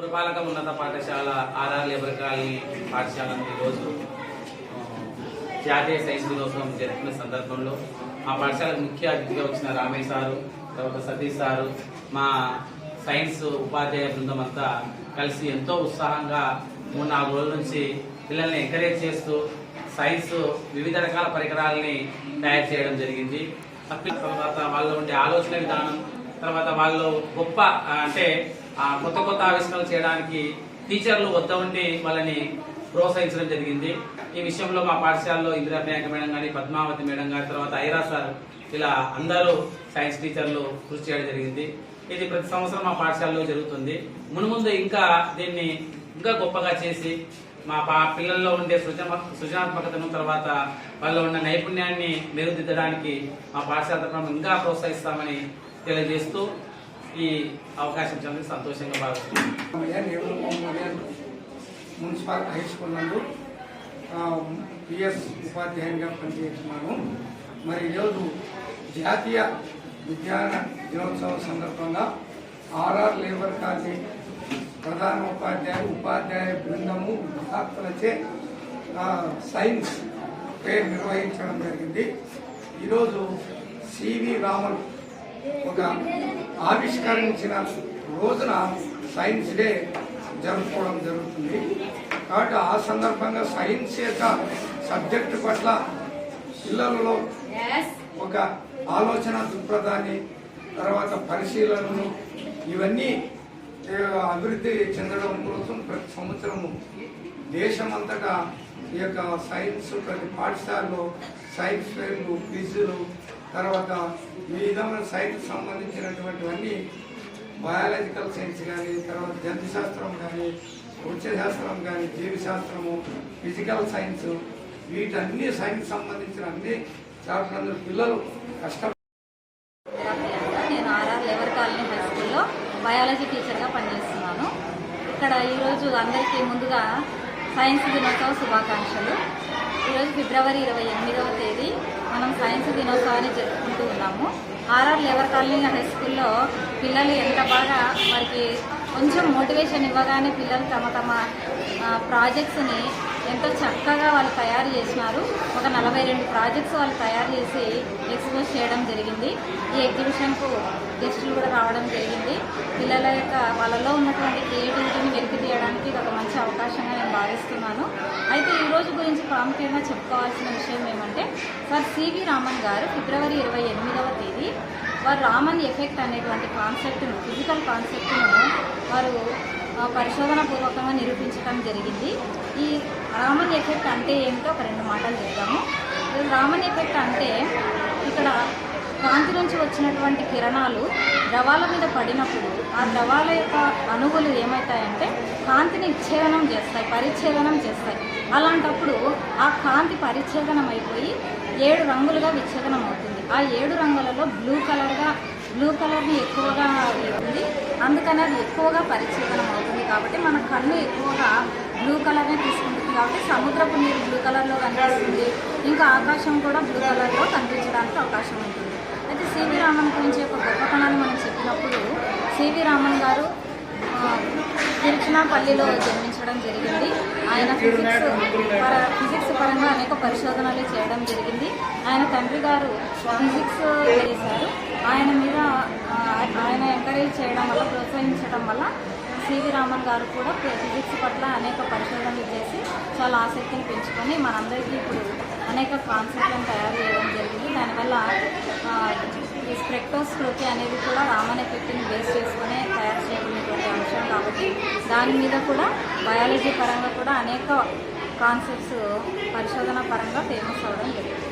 పురపాలక ఉన్నత పాఠశాల ఆర్ఆర్ లేబర్ కాలనీ పాఠశాలను ఈరోజు జాతీయ సైన్స్ దినోత్సవం జరుపుకునే సందర్భంలో మా పాఠశాలకు ముఖ్య అతిథిగా వచ్చిన రామయ్య సారు తర్వాత సతీష్ సారు మా సైన్స్ ఉపాధ్యాయ బృందం అంతా కలిసి ఎంతో ఉత్సాహంగా మూడు నాలుగు రోజుల నుంచి పిల్లల్ని ఎంకరేజ్ చేస్తూ సైన్స్ వివిధ రకాల పరికరాలని తయారు చేయడం జరిగింది. తర్వాత వాళ్ళు ఉండే ఆలోచన విధానం తర్వాత వాళ్ళు గొప్ప అంటే కొత్త కొత్త ఆవిష్కరణలు చేయడానికి టీచర్లు వద్ద ఉండి వాళ్ళని ప్రోత్సహించడం జరిగింది. ఈ విషయంలో మా పాఠశాలలో ఇందిరా ప్రియాంక మేడం కానీ పద్మావతి మేడం గారి తర్వాత ఐరా సార్ ఇలా అందరూ సైన్స్ టీచర్లు కృషి చేయడం జరిగింది. ఇది ప్రతి సంవత్సరం మా పాఠశాలలో జరుగుతుంది. మునుముందు ఇంకా దీన్ని ఇంకా గొప్పగా చేసి మా పా పిల్లల్లో ఉండే సృజన సృజనాత్మకతను తర్వాత వాళ్ళలో ఉన్న నైపుణ్యాన్ని మెరుగుదిద్దడానికి మా పాఠశాల తరఫున ఇంకా ప్రోత్సహిస్తామని తెలియజేస్తూ ఈ అవకాశం ఇచ్చినందుకు సంతోషంగా భావిస్తున్నాను మున్సిపల్ హై స్కూల్ నందు పిఎస్ ఉపాధ్యాయునిగా పనిచేస్తున్నాను. మరి ఈరోజు జాతీయ విజ్ఞాన దినోత్సవం సందర్భంగా ఆర్ఆర్ లేబర్ కాలనీ ప్రధాన ఉపాధ్యాయ ఉపాధ్యాయ బృందము విద్యార్థులచే సైన్స్ ఫేర్ నిర్వహించడం జరిగింది. ఈరోజు సివి రామన్ ఒక ఆవిష్కరించిన రోజున సైన్స్ డే జరుపుకోవడం జరుగుతుంది. కాబట్టి ఆ సందర్భంగా సైన్స్ యొక్క సబ్జెక్టు పట్ల పిల్లలలో ఒక ఆలోచన దృక్పథాన్ని తర్వాత పరిశీలనను ఇవన్నీ అభివృద్ధి చెందడం కోసం ప్రతి సంవత్సరము దేశమంతటా ఈ యొక్క సైన్స్ ప్రతి పాఠశాలలో సైన్స్ ఫెయిర్లు క్విజులు తర్వాత ఈ విధమైన సైన్స్ సంబంధించినటువంటివన్నీ బయాలజికల్ సైన్స్ కానీ తర్వాత జంతు శాస్త్రం కానీ వృక్షశాస్త్రం కానీ జీవశాస్త్రము ఫిజికల్ సైన్స్ వీటన్ని సైన్స్ సంబంధించిన అన్ని చాప్టర్లు పిల్లలు కష్టం నేను ఆర్ఆర్ లేబర్ కాలనీ హై స్కూల్లో బయాలజీ టీచర్గా పనిచేస్తున్నాను. ఇక్కడ ఈరోజు అందరికీ ముందుగా సైన్స్ దినోత్సవ శుభాకాంక్షలు. ఈరోజు ఫిబ్రవరి ఇరవై ఎనిమిదవ తేదీ మనం సైన్స్ దినోత్సవాన్ని జరుపుకుంటూ ఉన్నాము. ఆర్ఆర్ లేవర్ కాలనీ హై స్కూల్లో పిల్లలు ఎంత బాగా వారికి కొంచెం మోటివేషన్ ఇవ్వగానే పిల్లలు తమ తమ ప్రాజెక్ట్స్ని ఎంతో చక్కగా వాళ్ళు తయారు చేసినారు. ఒక నలభై రెండు ప్రాజెక్ట్స్ వాళ్ళు తయారు చేసి ఎక్స్పోజ్ చేయడం జరిగింది. ఈ ఎగ్జిబిషన్కు గెస్టులు కూడా రావడం జరిగింది. పిల్లల యొక్క వాళ్ళలో ఉన్నటువంటి క్రియేటివిటీని వెలికి తీయడానికి ఇది ఒక మంచి అవకాశంగా నేను భావిస్తున్నాను. అయితే ఈ రోజు గురించి ప్రాముఖ్యంగా చెప్పుకోవాల్సిన విషయం ఏమంటే సార్ సివి రామన్ గారు ఫిబ్రవరి ఇరవై ఎనిమిదవ తేదీ వారు రామన్ ఎఫెక్ట్ అనేటువంటి కాన్సెప్ట్ను ఫిజికల్ కాన్సెప్ట్ను వారు పరిశోధన పూర్వకంగా నిరూపించడం జరిగింది. ఈ రామన్ ఎఫెక్ట్ అంటే ఏమిటో ఒక రెండు మాటలు చెప్తాము. రామన్ ఎఫెక్ట్ అంటే ఇక్కడ కాంతి నుంచి వచ్చినటువంటి కిరణాలు ద్రవాల మీద పడినప్పుడు ఆ ద్రవాల యొక్క అణువులు ఏమవుతాయంటే కాంతిని విచ్ఛేదనం చేస్తాయి పరిచ్ఛేదనం చేస్తాయి. అలాంటప్పుడు ఆ కాంతి పరిచ్ఛేదనం అయిపోయి ఏడు రంగులుగా విచ్ఛేదనం అవుతుంది ఆ ఏడు రంగులలో బ్లూ కలర్గా బ్లూ కలర్ని ఎక్కువగా ఉంది అందుకని అది ఎక్కువగా పరిచ్ఛేదనం అవుతుంది కాబట్టి మన కన్ను ఎక్కువగా బ్లూ కలర్నే తీసుకుంటుంది కాబట్టి సముద్రపు నీరు బ్లూ కలర్లో కనిపిస్తుంది. ఇంకా ఆకాశం కూడా బ్లూ కలర్లో కనిపించడానికి అవకాశం ఉంటుంది. అయితే సివి రామన్ గురించి ఒక గొప్పతనాన్ని మనం చెప్పినప్పుడు సివి రామన్ గారు తిరుచునాపల్లిలో జన్మించడం జరిగింది. ఆయన ఫిజిక్స్ పర ఫిజిక్స్ పరంగా అనేక పరిశోధనలు చేయడం జరిగింది. ఆయన తండ్రి గారు ఫిజిక్స్ చేశారు. ఆయన మీద ఆయన ఎంకరేజ్ చేయడం వల్ల ప్రోత్సహించడం వల్ల సివి రామన్ గారు కూడా ఫిజిక్స్ పట్ల అనేక పరిశోధనలు చేసి చాలా ఆసక్తిని పెంచుకొని మనందరికీ ఇప్పుడు అనేక కాన్సెప్ట్లను తయారు చేయడం జరిగింది. దానివల్ల ఈ స్ప్రెక్టోస్కోపీ అనేది కూడా రామన్ ఎఫెక్ట్ని బేస్ చేసుకునే తయారు చేయబడినటువంటి అంశం కాబట్టి దాని మీద కూడా బయాలజీ పరంగా కూడా అనేక కాన్సెప్ట్స్ పరిశోధన పరంగా ఫేమస్ అవ్వడం జరిగింది.